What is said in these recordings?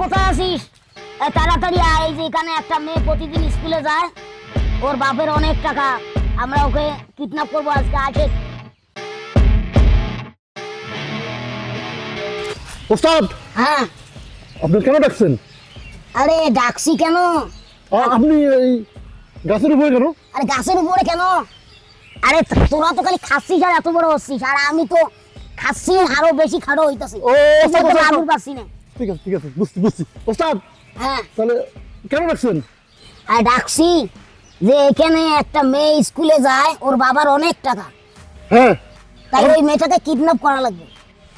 কোথায় আছিস? তাড়াতাড়ি আয় এই যে এখানে একটা মেয়ে প্রতিদিন স্কুলে যায়। ওর বাপের অনেক টাকা। আমরা ওকে কিডন্যাপ করব আজকে আছে ওস্তাদ! হ্যাঁ। আপনি কেন ডাকছেন? আরে ডাকছি কেন? আপনি এই গাছের উপরে কেন? আরে গাছের উপরে কেন? আরে তোরা তো খালি খাচ্ছিস আর এত বড় হচ্ছিস। আর আমি তো খাচ্ছি আরও বেশি খাড়ো হইতাছি। ও, না। ঠিক আছে ঠিক আছে বুঝছি বুঝছি। ওস্তাদ হ্যাঁ। তাহলে কেন ডাকছেন আর ডাকছি যে এখানে একটা মেয়ে স্কুলে যায় ওর বাবার অনেক টাকা। হ্যাঁ। তাই ওই মেয়েটাকে কিডন্যাপ করা লাগবে।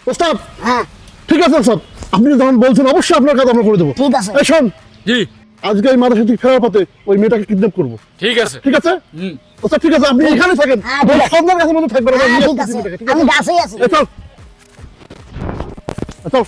ওস্তাদ হ্যাঁ। ঠিক আছে ওস্তাদ। আপনি যখন বলছেন অবশ্যই আপনার কাজ আমরা করে দেবো। ঠিক আছে। এই শোন জি। আজকে এই মাদ্রাসা থেকে ফেরার পথে ওই মেয়েটাকে কিডন্যাপ করব। ঠিক আছে। ঠিক আছে? হুম। ওস্তাদ ঠিক আছে আপনি এখানে থাকেন। হ্যাঁ, আছে। সন্ধ্যার কাছে মধ্যে থাকবেন আমরা হ্যাঁ নিয়ে ঠিক আছে। আমি গাছেই আছি চল চল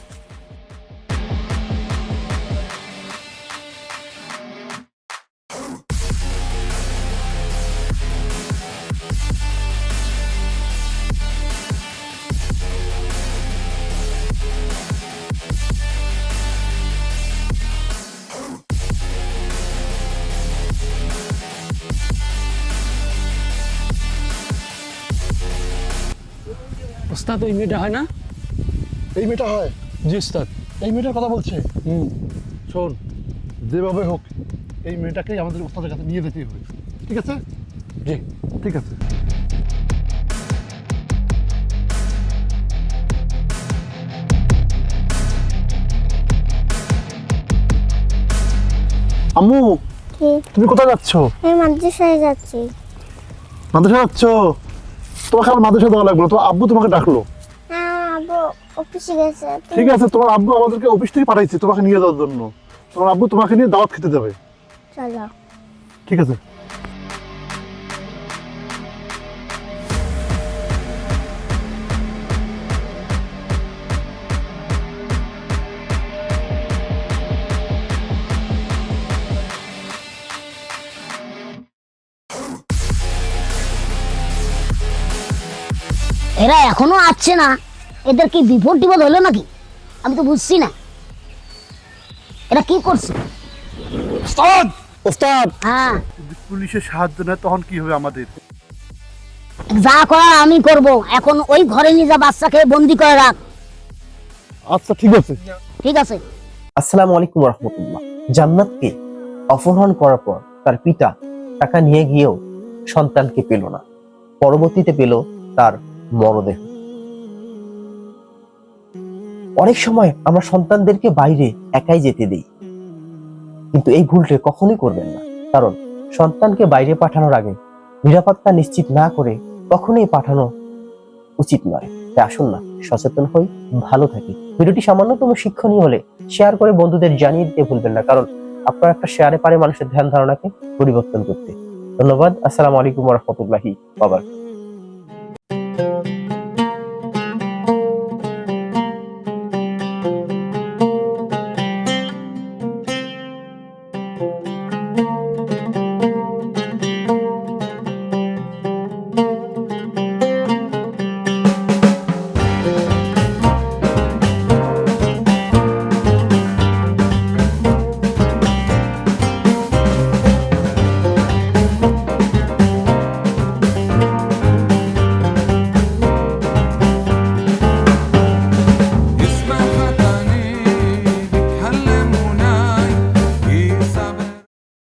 ওস্তাদ ওই মেয়েটা হয় না? এই মেয়েটা হয়? জি ওস্তাদ। এই মেয়েটার কথা বলছে? হুম। শোন যেভাবে হোক এই মেয়েটাকে আমাদের ওস্তাদের কাছে নিয়ে যেতেই হবে। ঠিক আছে? জি। ঠিক আছে। আম্মু তুমি কোথায় যাচ্ছ? আমি মাদ্রাসায় যাচ্ছি। মাদ্রাসা যাচ্ছ? তোমাকে আমার মাদ্রাসা দেওয়া লাগবে তোমার আব্বু তোমাকে ডাকলো। তো- ঠিক আছে তোমার আব্বু আমাদেরকে অফিস থেকে পাঠাইছে তোমাকে নিয়ে যাওয়ার জন্য। তোমার আব্বু তোমাকে নিয়ে দাওয়াত খেতে দেবে। ঠিক আছে। এরা এখনও আসছে না। এদের কি বিপদ টিপদ হলো নাকি? আমি তো বুঝছি না। এরা কি করছে? ওস্তাদ! ওস্তাদ! হ্যাঁ। পুলিশের সাহায্য নেয় তখন কি হবে আমাদের? যা করার আমি করব। এখন ওই ঘরে নিয়ে যা বাচ্চাকে বন্দি করে রাখ। আচ্ছা ঠিক আছে। ঠিক আছে। আসসালামু আলাইকুম রহমতুল্লাহ জান্নাতকে অপহরণ করার পর তার পিতা টাকা নিয়ে গিয়েও সন্তানকে পেল না। পরবর্তীতে পেল তার মরদেহ অনেক সময় আমরা সন্তানদেরকে বাইরে একাই যেতে দিই। কিন্তু এই ভুলটা কখনোই করবেন না। কারণ সন্তানকে বাইরে পাঠানোর আগে নিরাপত্তা নিশ্চিত না করে কখনোই পাঠানো উচিত নয়। তাই আসুন না, সচেতন হই, ভালো থাকি। ভিডিওটি সামান্যতম শিক্ষণীয় হলে শেয়ার করে বন্ধুদের জানিয়ে দিতে ভুলবেন না। কারণ আপনার একটা শেয়ারে পারে মানুষের ধ্যান ধারণাকে পরিবর্তন করতে। ধন্যবাদ। আসসালামু আলাইকুম রহমতুল্লাহি বাবার thank you.